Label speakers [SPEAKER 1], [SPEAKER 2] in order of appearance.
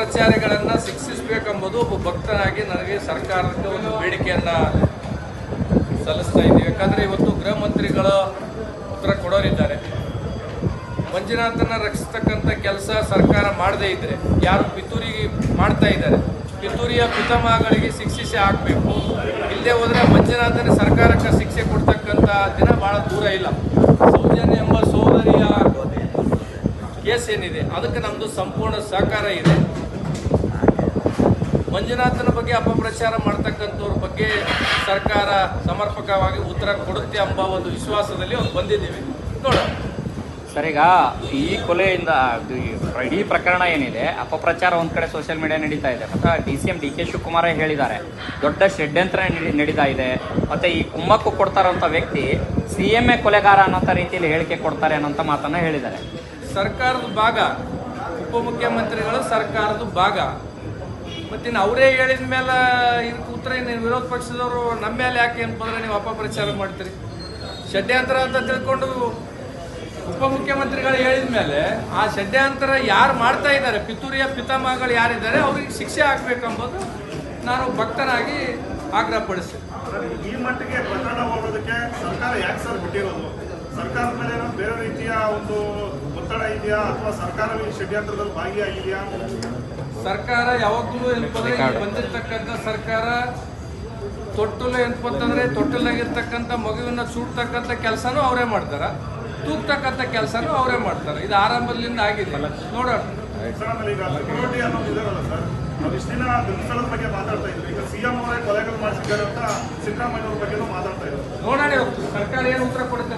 [SPEAKER 1] ಅಪಪ್ರಚಾರಗಳನ್ನು ಶಿಕ್ಷಿಸಬೇಕೆಂಬುದು ಒಬ್ಬ ಭಕ್ತನಾಗಿ ನನಗೆ ಸರ್ಕಾರಕ್ಕೆ ಒಂದು ಬೇಡಿಕೆಯನ್ನು ಸಲ್ಲಿಸ್ತಾ ಇದ್ದೀವಿ ಯಾಕಂದರೆ ಇವತ್ತು ಗೃಹ ಮಂತ್ರಿಗಳು ಉತ್ತರ ಕೊಡೋರಿದ್ದಾರೆ. ಮಂಜುನಾಥನ ರಕ್ಷಿಸ್ತಕ್ಕಂಥ ಕೆಲಸ ಸರ್ಕಾರ ಮಾಡದೇ ಇದ್ದರೆ ಯಾರು ಪಿತೂರಿಗೆ ಮಾಡ್ತಾ ಇದ್ದಾರೆ, ಪಿತೂರಿಯ ಪಿತಾಮಹಗಳಿಗೆ ಶಿಕ್ಷಿಸಿ ಹಾಕಬೇಕು. ಇಲ್ಲದೆ ಹೋದರೆ ಮಂಜುನಾಥನ ಸರ್ಕಾರಕ್ಕೆ ಶಿಕ್ಷೆ ಕೊಡ್ತಕ್ಕಂಥ ದಿನ ಭಾಳ ದೂರ ಇಲ್ಲ. ಸೌಜನ್ಯ ಎಂಬ ಸೋದರಿಯ ಕೇಸ್ ಏನಿದೆ, ಅದಕ್ಕೆ ನಮ್ಮದು ಸಂಪೂರ್ಣ ಸಹಕಾರ ಇದೆ. ಮಂಜುನಾಥನ ಬಗ್ಗೆ ಅಪಪ್ರಚಾರ ಮಾಡ್ತಕ್ಕಂಥವ್ರ ಬಗ್ಗೆ ಸರ್ಕಾರ ಸಮರ್ಪಕವಾಗಿ ಉತ್ತರ ಕೊಡುತ್ತೆ ಎಂಬ ಒಂದು ವಿಶ್ವಾಸದಲ್ಲಿ ಬಂದಿದ್ದೀವಿ. ನೋಡೋಣ.
[SPEAKER 2] ಸರ್ ಈಗ ಈ ಕೊಲೆಯಿಂದ ಇಡೀ ಪ್ರಕರಣ ಏನಿದೆ ಅಪಪ್ರಚಾರ ಒಂದು ಕಡೆ ಸೋಷಿಯಲ್ ಮೀಡಿಯಾ ನಡೀತಾ ಇದೆ. ಮತ್ತು D C M D K Shivakumar ಹೇಳಿದ್ದಾರೆ. ದೊಡ್ಡ ಷಡ್ಯಂತ್ರ ನಡಿ- ನಡೀತಾ ಇದೆ. ಮತ್ತು ಈ ಕುಮ್ಮಕ್ಕು ಕೊಡ್ತಾರಂತ ವ್ಯಕ್ತಿ ಸಿ ಎಂ ಎ ಕೊಲೆಗಾರ ಅನ್ನೋಂಥ ರೀತಿಯಲ್ಲಿ ಹೇಳಿಕೆ ಕೊಡ್ತಾರೆ ಅನ್ನೋಂಥ ಮಾತನ್ನು ಹೇಳಿದ್ದಾರೆ.
[SPEAKER 1] ಸರ್ಕಾರದ ಭಾಗ ಉಪಮುಖ್ಯಮಂತ್ರಿಗಳು ಸರ್ಕಾರದ ಭಾಗ. ಮತ್ತಿನ್ನು ಅವರೇ ಹೇಳಿದ ಮೇಲೆ ಇದಕ್ಕೆ ಉತ್ತರ ಏನು ವಿರೋಧ ಪಕ್ಷದವರು ನಮ್ಮ ಮೇಲೆ ಯಾಕೆ ಅಂತಂದ್ರೆ ನೀವು ಅಪಪ್ರಚಾರ ಮಾಡ್ತೀರಿ? ಷಡ್ಯಂತರ ಅಂತ ತಿಳ್ಕೊಂಡು ಉಪಮುಖ್ಯಮಂತ್ರಿಗಳು ಹೇಳಿದ ಮೇಲೆ ಆ ಷಡ್ಯಂತರ ಯಾರು ಮಾಡ್ತಾ ಇದ್ದಾರೆ, ಪಿತೂರಿಯ ಪಿತಾಮಹಗಳು ಯಾರಿದ್ದಾರೆ, ಅವ್ರಿಗೆ ಶಿಕ್ಷೆ ಹಾಕ್ಬೇಕಂಬುದು ನಾನು ಭಕ್ತನಾಗಿ ಆಗ್ರಹಪಡಿಸ್ತೀನಿ.
[SPEAKER 3] ಪಡಿಸಿ ಈ ಮಟ್ಟಿಗೆ ಪ್ರಕರಣ ಹೋಗೋದಕ್ಕೆ ಸರ್ಕಾರ ಯಾಕೆ ಸರ್ ಬಿಟ್ಟಿರೋದು? ಸರ್ಕಾರದ ಮೇಲೆ ಬೇರೆ ರೀತಿಯ ಒಂದು ಒತ್ತಡ ಇದೆಯಾ ಅಥವಾ ಸರ್ಕಾರವೇ ಈ ಷಡ್ಯಂತ್ರದಲ್ಲಿ ಭಾಗಿಯಾಗಿದೆಯಾ?
[SPEAKER 1] ಸರ್ಕಾರ ಯಾವಾಗಲೂ ಏನಪ್ಪಂದ್ರೆ ಬಂದಿರ್ತಕ್ಕಂಥ ಸರ್ಕಾರ ತೊಟ್ಟಲು ಏನಪ್ಪಂತಂದ್ರೆ ತೊಟ್ಟಲಾಗಿರ್ತಕ್ಕಂಥ ಮಗುವಿನ ಸುಡ್ತಕ್ಕಂಥ ಕೆಲಸನೂ ಅವರೇ ಮಾಡ್ತಾರ ತೂಗ್ತಕ್ಕಂಥ ಕೆಲಸನೂ ಅವರೇ ಮಾಡ್ತಾರ. ಇದು ಆರಂಭದಿಂದ ಆಗಿದೆ. ನೋಡೋಣ.
[SPEAKER 3] ಈಗ ಸೆಕ್ಯೂರಿಟಿ ಅನ್ನೋದು ಇದಾರಲ್ಲ ಸರ್. ನಾವು ಇಷ್ಟು ದಿನ ಧರ್ಮಸ್ಥಳದ ಬಗ್ಗೆ ಮಾತಾಡ್ತಾ ಇದ್ವಿ. ಈಗ ಸಿಎಂ ಅವರೇ ಕೊಲೆಗಳು ಮಾಡಿಸಿದ್ದಾರೆ ಅಂತ ಸಿದ್ದರಾಮಯ್ಯ ಅವ್ರ ಬಗ್ಗೆನೂ ಮಾತಾಡ್ತಾ ಇದ್ದಾರೆ.
[SPEAKER 1] ನೋಡೋಣ ಸರ್ಕಾರ ಏನು ಉತ್ತರ ಕೊಡುತ್ತೆ